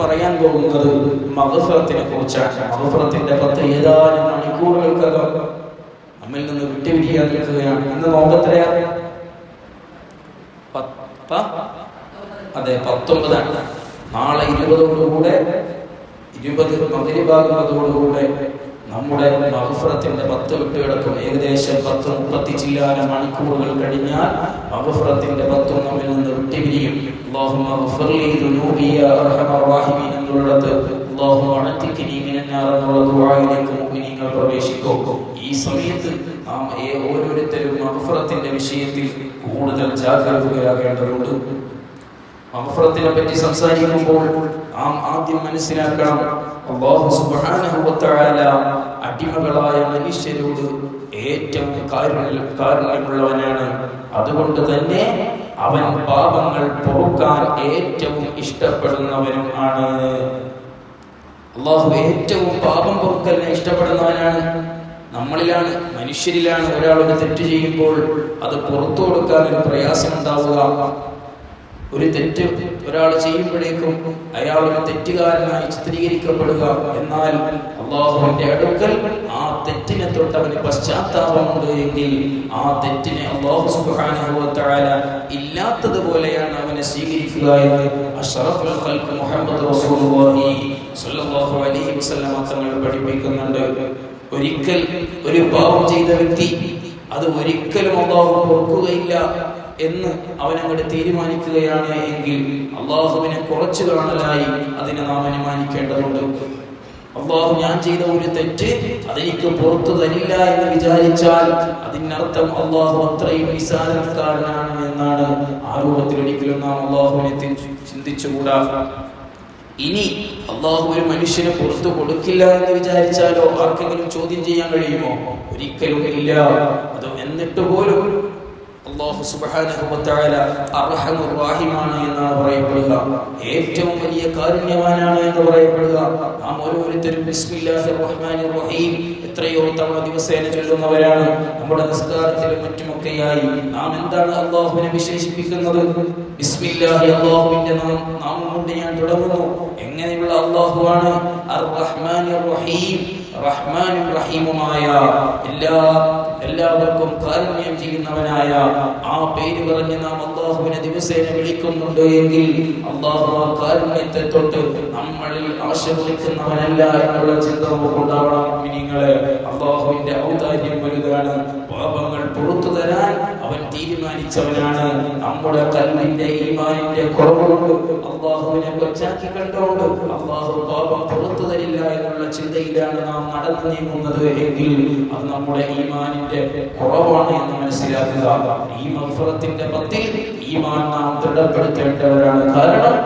പറയാൻ പോകുന്നത് മഹഫറത്തിനെ കുറിച്ചാണ്. മഹഫറത്തിന്റെ പത്ത് ഏതാനും മണിക്കൂറുകൾക്കകം നമ്മിൽ നിന്ന് വിട്ടുപിരിയാൻ നിൽക്കുകയാണ് ഇന്ന് പത്ത് അതെ പത്തൊമ്പതാണ്. നാളെ ഇരുപതോടുകൂടെ ഇരുപത് മകരിഭാഗത്തോടുകൂടെ നമ്മുടെ മഹഫറത്തിന്റെ പത്ത് വിട്ടുകിടക്കും. ഏകദേശം പത്ത് മുപ്പത്തി ചില്ലാന മണിക്കൂറുകൾ കഴിഞ്ഞാൽ മഹഫറത്തിന്റെ പത്തും നമ്മിൽ നിന്ന് വിട്ടുപിരിയും. എന്നുള്ളിടത്ത് പ്രവേശിക്കും. ഈ സമയത്ത് നാം ഓരോരുത്തരും മഹഫറത്തിന്റെ വിഷയത്തിൽ കൂടുതൽ ജാഗ്രതയാകേണ്ടതുണ്ട് മഹഫറത്തിനെ പറ്റി സംസാരിക്കുമ്പോൾ നാം ആദ്യം മനസ്സിലാക്കണം. സുബ്ഹാനഹു വതആല തആല അടിമകളായ മനുഷ്യരോട് ഏറ്റവും കാരുണ്യ കാരുണ്യമുള്ളവനാണ്. അതുകൊണ്ട് തന്നെ അവൻ പാപങ്ങൾ പൊറുക്കാൻ ഏറ്റവും ഇഷ്ടപ്പെടുന്നവനും ആണ്. അള്ളാഹു ഏറ്റവും പാപം പൊറുക്കലിനെ ഇഷ്ടപ്പെടുന്നവനാണ്. നമ്മളിലാണ് മനുഷ്യരിലാണ് ഒരാളൊരു തെറ്റ് ചെയ്യുമ്പോൾ അത് പുറത്തു കൊടുക്കാൻ ഒരു പ്രയാസം ഉണ്ടാവുക ഒരു തെറ്റ് ഒരാൾ ചെയ്യുമ്പോഴേക്കും അയാൾ ഒരു തെറ്റുകാരനായി ചിത്രീകരിക്കപ്പെടുക എന്നാൽ അള്ളാഹുവിന്റെ അടുക്കൽ ആ തെറ്റിനെ തൊട്ട് അവന് പശ്ചാത്താപമുണ്ട് എങ്കിൽ ആ തെറ്റിനെ അള്ളാഹു തആല ഇല്ലാത്തതുപോലെയാണ് അവനെ സ്വീകരിക്കുക എന്ന് തങ്ങൾ പഠിപ്പിക്കുന്നുണ്ട്. ഒരിക്കൽ ഒരു പാപം ചെയ്ത വ്യക്തി അത് ഒരിക്കലും അള്ളാഹു പൊറുക്കുകയില്ല. എന്ന് അവൻ അങ്ങോട്ട് തീരുമാനിക്കുകയാണ് എങ്കിൽ അള്ളാഹുവിനെ കുറച്ചു കാണലായി അതിനെ നാം അനുമാനിക്കേണ്ടതുണ്ട്. അള്ളാഹു ഞാൻ ചെയ്ത ഒരു തെറ്റ് അതെനിക്ക് പുറത്തു തരില്ല എന്ന് വിചാരിച്ചാൽ അതിനർത്ഥം അള്ളാഹു അത്രയും നിസാരക്കാരനാണ് എന്നാണ് ആ രൂപത്തിൽ ഒരിക്കലും നാം അള്ളാഹുവിനെ ചിന്തിച്ചുകൂടാ. ഇനി അള്ളാഹു ഒരു മനുഷ്യനെ പുറത്തു കൊടുക്കില്ല എന്ന് വിചാരിച്ചാലോ ആർക്കെങ്കിലും ചോദ്യം ചെയ്യാൻ കഴിയുമോ? ഒരിക്കലും ഇല്ല. അത് എന്നിട്ട് പോലും അള്ളാഹു സുബ്ഹാനഹു വ തആല അർഹമുർ റഹീമാണ് എന്നാണ് പറയപ്പെടുക. ഏറ്റവും വലിയ കാരുണ്യവാനാണ് എന്ന് പറയപ്പെടുക. നാം ഓരോരുത്തരും ബിസ്മില്ലാഹിർ റഹ്മാനിർ റഹീം. എത്രയോ തവണ ദിവസേന ചൊല്ലുന്നവരാണ്. നമ്മുടെ നിസ്കാരത്തിലും മറ്റുമൊക്കെയായി നാം എന്താണ് അള്ളാഹുവിനെ വിശേഷിപ്പിക്കുന്നത്? ബിസ്മില്ലാഹി അള്ളാഹുവിന്റെ നാം നാമം കൊണ്ട് ഞാൻ തുടങ്ങുന്നു. എങ്ങനെയുള്ള അള്ളാഹുവാണ്? അർ റഹ്മാനിർ റഹീം. റഹ്മാനും റഹീമുമായ എല്ലാ എല്ലാവർക്കും കാരുണ്യം ചെയ്യുന്നവനായ ആ പേര് പറഞ്ഞ് നാം അള്ളാഹുവിനെ ദിവസേന വിളിക്കുന്നുണ്ട് എങ്കിൽ അള്ളാഹു ആ കാരുണ്യത്തെ തൊട്ട് നമ്മളിൽ ആശീർവദിക്കുന്നവനല്ല എന്നുള്ള ചിന്ത നമുക്കുണ്ടാവണം. നിങ്ങളെ അള്ളാഹുവിന്റെ ഔദാര്യം വലുതാണ്. പാപങ്ങൾ പുറത്തു തരാൻ അവൻ തീരുമാനിച്ചവനാണ്. നമ്മുടെ കല്ലിന്റെ ഈമാനിന്റെ കുറവുകൊണ്ട് അള്ളാഹുവിനെ കൊച്ചാക്കി കണ്ടുകൊണ്ട് അള്ളാഹു പാപം പുറത്തു തരില്ല എന്നുള്ള ചിന്തയിലാണ് നാം നടന്നു നീങ്ങുന്നത് എങ്കിൽ അത് നമ്മുടെ ഈമാനിന്റെ കുറവാണ് എന്ന് മനസ്സിലാക്കുക. ഈ മഫറത്തിന്റെ പത്തിൽ ഈമാൻ നാം ദൃഢപ്പെടുത്തേണ്ടവരാണ്. കാരണം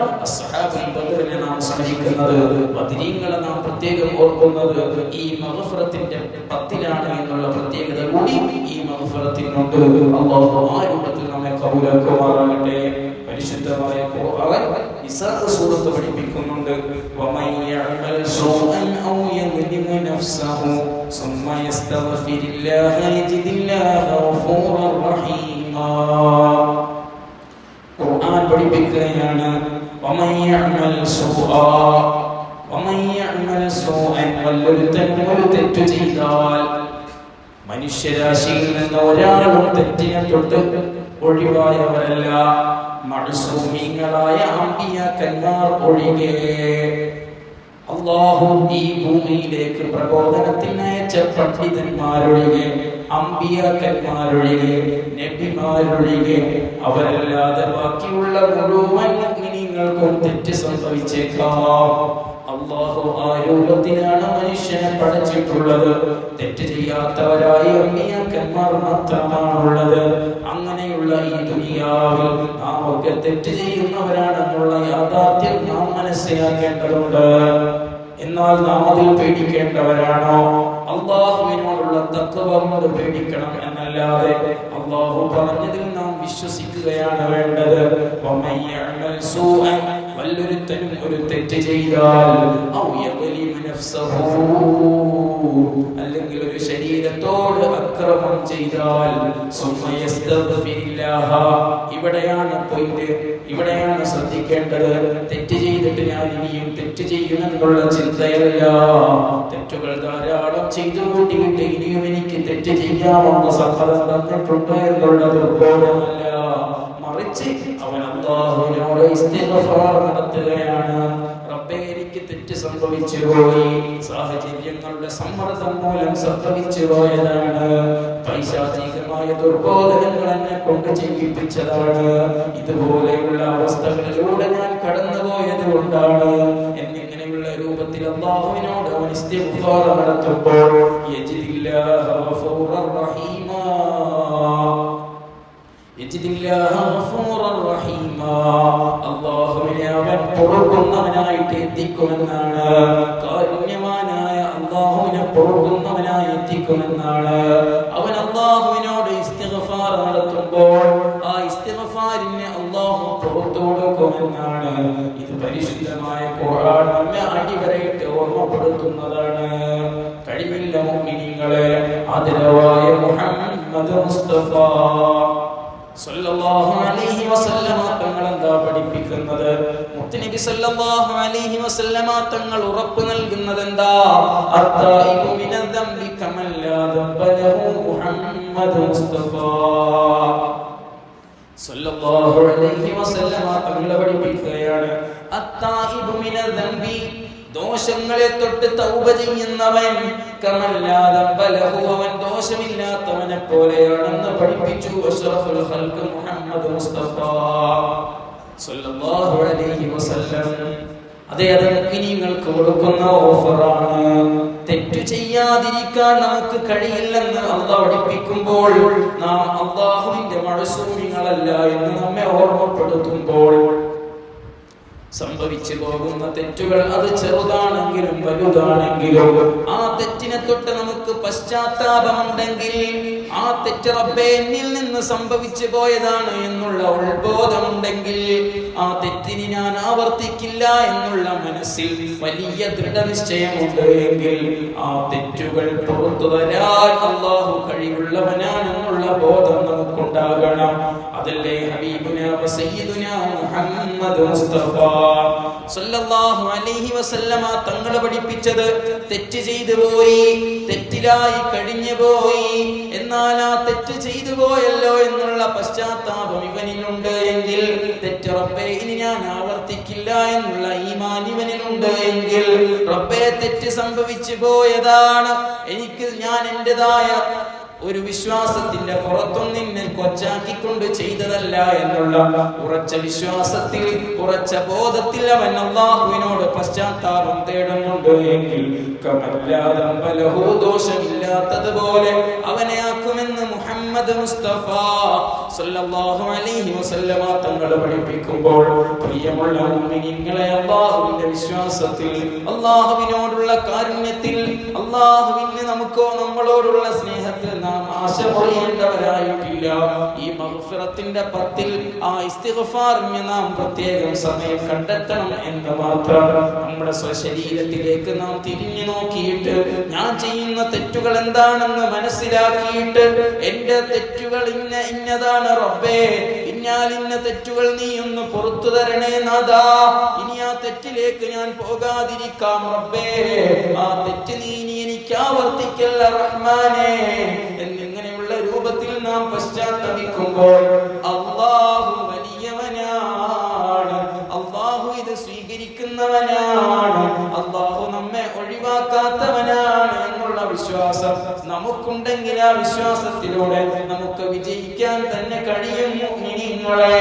ബദറിനെ നാം സ്മരിക്കുന്നത് ബദരീങ്ങളെ നാം പ്രത്യേകം ഓർക്കുന്നത് ഈ മഹഫറത്തിന്റെ പത്തിലാണ് എന്നുള്ള പ്രത്യേകത കൂടി ഈ മഹഫറത്തിനുണ്ട് അള്ളാഹു ആ രൂപത്തിൽ നമ്മെ കബൂലാക്കുമാറാകട്ടെ. പരിശുദ്ധമായ ഖുർആൻ നിസാ സൂറത്ത് പഠിപ്പിക്കുന്നുണ്ട്. വമൻ യഅമൽ സൂഅൻ ഔ യദ്ലിം നഫ്സഹു ثم يستغفر الله يجد الله غفورا رحيما ഖുർആൻ പഠിപ്പിക്കുകയാണ് വമൻ യഅമൽ സൂആ വമൻ യഅമൽ സൂഅൻ വല്ലൊരുത്തൻ ഒരു തെറ്റ് ചെയ്താൽ മനുഷ്യരാശിയിൽ നിന്ന് ഒരാളും തെറ്റിനെ തൊട്ട് ഒഴിവായവരല്ല മഴസൂമിങ്ങളായ അമ്പിയാക്കന്മാർ ഒഴികെ അള്ളാഹു ഈ ഭൂമിയിലേക്ക് പ്രബോധനത്തിന് അയച്ച പണ്ഡിതന്മാരൊഴികെ അമ്പിയാക്കന്മാരൊഴികെ നബിമാരൊഴികെ അവരല്ലാതെ ബാക്കിയുള്ള മുഴുവൻ മുഅ്മിനീങ്ങൾക്കും തെറ്റ് സംഭവിച്ചേക്കാം. അള്ളാഹു ആ മനുഷ്യനെ പടച്ചിട്ടുള്ളത്. തെറ്റ് ചെയ്യാത്തവരായി അമ്മിയാക്കന്മാർ മാത്രമാണുള്ളത്. അങ്ങനെയുള്ള ഈ ദുനിയാവിൽ നാം ഒക്കെ തെറ്റ് ചെയ്യുന്നവരാണെന്നുള്ള യാഥാർത്ഥ്യം നാം മനസ്സിലാക്കേണ്ടതുണ്ട്. എന്നാൽ നാം അതിൽ പേടിക്കേണ്ടവരാണോ? അള്ളാഹുവിനോടുള്ള തക്കവ കൊണ്ട് പേടിക്കണം എന്നല്ലാതെ അള്ളാഹു പറഞ്ഞതിൽ നാം വിശ്വസിക്കുകയാണ് വേണ്ടത്. വല്ലൊരുത്തനും ഒരു തെറ്റ് ചെയ്താൽ അല്ലെങ്കിൽ ഒരു ശരീരത്തോട് അക്രമം ചെയ്താൽ. ഇവിടെയാണ് പോയിന്റ് ഇവിടെയാണ് ശ്രദ്ധിക്കേണ്ടത്. തെറ്റ് ചെയ്തിട്ട് ഞാൻ ഇനിയും തെറ്റ് ചെയ്യുമെന്നുള്ള ചിന്തയല്ല. തെറ്റുകൾ ധാരാളം ചെയ്തു കൂട്ടിയിട്ട് ഇനിയും എനിക്ക് തെറ്റ് ചെയ്യാമെന്ന സമ്മതം തന്നിട്ടുണ്ട് എന്നുള്ളത് ദുർബോധമല്ല മറിച്ച് അവൻ അള്ളാഹുവിനോട് ഇസ്തിഗ്ഫാർ നടത്തുകയാണ്. റബ്ബേ എനിക്ക് തെറ്റ് സംഭവിച്ചു പോയി. സാഹചര്യങ്ങളുടെ സമ്മർദ്ദം മൂലം സംഭവിച്ചു പോയതാണ്. പൈശാചികമായ ദുർബോധനങ്ങൾ എന്നെ കൊണ്ട് ചെയ്യിപ്പിച്ചതാണ്. ഇതുപോലെയുള്ള അവസ്ഥകളിലൂടെ ഞാൻ കടന്നുപോയത് കൊണ്ടാണ്. എന്നിങ്ങനെയുള്ള രൂപത്തിൽ അള്ളാഹുവിനോട് അവൻ ഇസ്തിഗ്ഫാർ നടത്തുമ്പോൾ യജിദില്ലാഹ ഗഫൂറർ റഹീമാ അല്ലാഹുവിനെ അവൻ പൊറുക്കുന്നവനായിട്ട് എത്തിക്കുമെന്നാണ്. കാരുണ്യവാനായ അള്ളാഹുവിനെ പൊറുക്കുന്നവനായി എത്തിക്കുമെന്നാണ്. അവൻ അള്ളാഹുവിനോട് ഇസ്തിഗ്ഫാർ നടത്തുമ്പോൾ ആ ഇസ്തിഗ്ഫാരിനെ അള്ളാഹു പുറത്തു കൊടുക്കുമെന്നാണ്. ഇത് പരിശുദ്ധമായ ഖുർആൻ നമ്മെ അടിവരയിട്ട് ഓർമ്മപ്പെടുത്തുന്നതാണ്. കഴിവില്ല മുഅ്മിനീങ്ങളെ ആദരവായ മുഹമ്മദ് മുസ്തഫ. തങ്ങൾ എന്താ പഠിപ്പിക്കുന്നത്? മുത്തുനബി സല്ലല്ലാഹു അലൈഹി വസല്ലമ തങ്ങൾ ഉറപ്പ് നൽകുന്നത് എന്താ അത്തായിബു മിനദ്ദംബി കമൻ ലാ ദംബ ലഹു സല്ലല്ലാഹു അലൈഹി വസല്ലമ തങ്ങൾ പഠിപ്പിക്കുകയാണ്. അത്തായിബു മിനദ്ദംബി ദോഷങ്ങളെ തൊട്ട് തൗബ ചെയ്യുന്നവൻ അവൻ ദോഷമില്ലാത്തവനെ പോലെയാണെന്ന് പഠിപ്പിച്ചു. അഷ്റഫുൽ ഖൽഖ് മുഹമ്മദ് മുസ്തഫ സല്ലല്ലാഹു അലൈഹി വസല്ലം. അതേ അത് മുഅ്മിനീങ്ങൾക്ക് കൊടുക്കുന്ന ഓഫറാണ്. തെറ്റ് ചെയ്യാതിരിക്കാൻ നമുക്ക് കഴിയില്ലെന്ന് അള്ളാഹ് പഠിപ്പിക്കുമ്പോൾ നാം അള്ളാഹുവിന്റെ മഴസൂമികളല്ല എന്ന് നമ്മെ ഓർമ്മപ്പെടുത്തുമ്പോൾ സംഭവിച്ചു പോകുന്ന തെറ്റുകൾ അത് ചെറുതാണെങ്കിലും വലുതാണെങ്കിലും ആ തെറ്റിനെ തൊട്ട് നമുക്ക് പശ്ചാത്താപമുണ്ടെങ്കിൽ ആ തെറ്റ് റബ്ബേ എന്നിൽ നിന്ന് സംഭവിച്ചു പോയതാണ് എന്നുള്ള ഉത്ബോധമുണ്ടെങ്കിൽ ആ തെറ്റിന് ഞാൻ ആവർത്തിക്കില്ല എന്നുള്ള മനസ്സിൽ വലിയ ദൃഢനിശ്ചയമുണ്ട് എങ്കിൽ ആ തെറ്റുകൾ പുറത്തു വരാൻ അള്ളാഹു കഴിവുള്ളവനാണെന്നുള്ള ബോധം നമുക്കുണ്ടാകണം. അതല്ലേ മുസ്തഫ. സല്ലല്ലാഹു അലൈഹി വസല്ലമ തങ്ങളെ പഠിപ്പിച്ചത് തെറ്റ് ചെയ്തു പോയി തെറ്റിലായി കഴിഞ്ഞു പോയി എന്നാൽ ആ തെറ്റ് ചെയ്തു പോയല്ലോ എന്നുള്ള പശ്ചാത്താപം ഇവനിലുണ്ട് എങ്കിൽ തെറ്റ് റബ്ബേ ഇനി ഞാൻ ആവർത്തിക്കില്ല എന്നുള്ള ഈമാൻ ഇവനിലുണ്ട് എങ്കിൽ റബ്ബേ തെറ്റ് സംഭവിച്ചു പോയതാണ്. എനിക്ക് ഞാൻ എന്റേതായ ഒരു വിശ്വാസത്തിന്റെ പുറത്തും നിന്നെ കൊച്ചാക്കിക്കൊണ്ട് ചെയ്തതല്ല എന്നുള്ള ഉറച്ച വിശ്വാസത്തിൽ ഉറച്ച ബോധത്തിൽ അവൻ അള്ളാഹുവിനോട് പശ്ചാത്താപം തേടുന്നുണ്ട് എങ്കിൽ ദോഷമില്ലാത്തതുപോലെ അവനെ ആക്കുമെന്ന് മുഹമ്മദ് മുസ്തഫ തങ്ങൾ പഠിപ്പിക്കുമ്പോൾ പ്രിയമുള്ള മുഅ്മിനീങ്ങളെ അള്ളാഹുവിന്റെ വിശ്വാസത്തിൽ അള്ളാഹുവിനോടുള്ള കാരുണ്യത്തിൽ അള്ളാഹുവിന് നമുക്കോ നമ്മളോടുള്ള സ്നേഹത്തിൽ നാം ആശ പറയേണ്ടവരായിട്ടില്ല ഈ മഗ്ഫിറത്തിന്റെ പത്തിൽ ആ ഇസ്തിഫാറിന് നാം പ്രത്യേകം സമയം കണ്ടെത്തണം എന്ന് മാത്രം നമ്മുടെ സ്വശരീരത്തിലേക്ക് നാം തിരിഞ്ഞു നോക്കിയിട്ട് ഞാൻ ചെയ്യുന്ന തെറ്റുകൾ എന്താണെന്ന് മനസ്സിലാക്കിയിട്ട് എന്റെ തെറ്റുകൾ ഇന്ന ഇന്നതാണ് റബ്ബേ. ഇന്നാൽ ഇന്ന തെറ്റുകൾ നീ ഒന്ന് പുറത്തു തരണേ നാദാ ഇനി ആ തെറ്റിലേക്ക് ഞാൻ പോകാതിരിക്കാം റബ്ബേ. ആ തെറ്റ് നീ ഇനി എനിക്ക് ആവർത്തിക്കല്ല റഹ്മാനേ. എന്നിങ്ങനെയുള്ള രൂപത്തിൽ നാം പശ്ചാത്തപിക്കുമ്പോൾ നമുക്കുണ്ടെങ്കിൽ ആ വിശ്വാസത്തിലൂടെ നമുക്ക് വിജയിക്കാൻ തന്നെ കഴിയും മുഅ്മിനീങ്ങളെ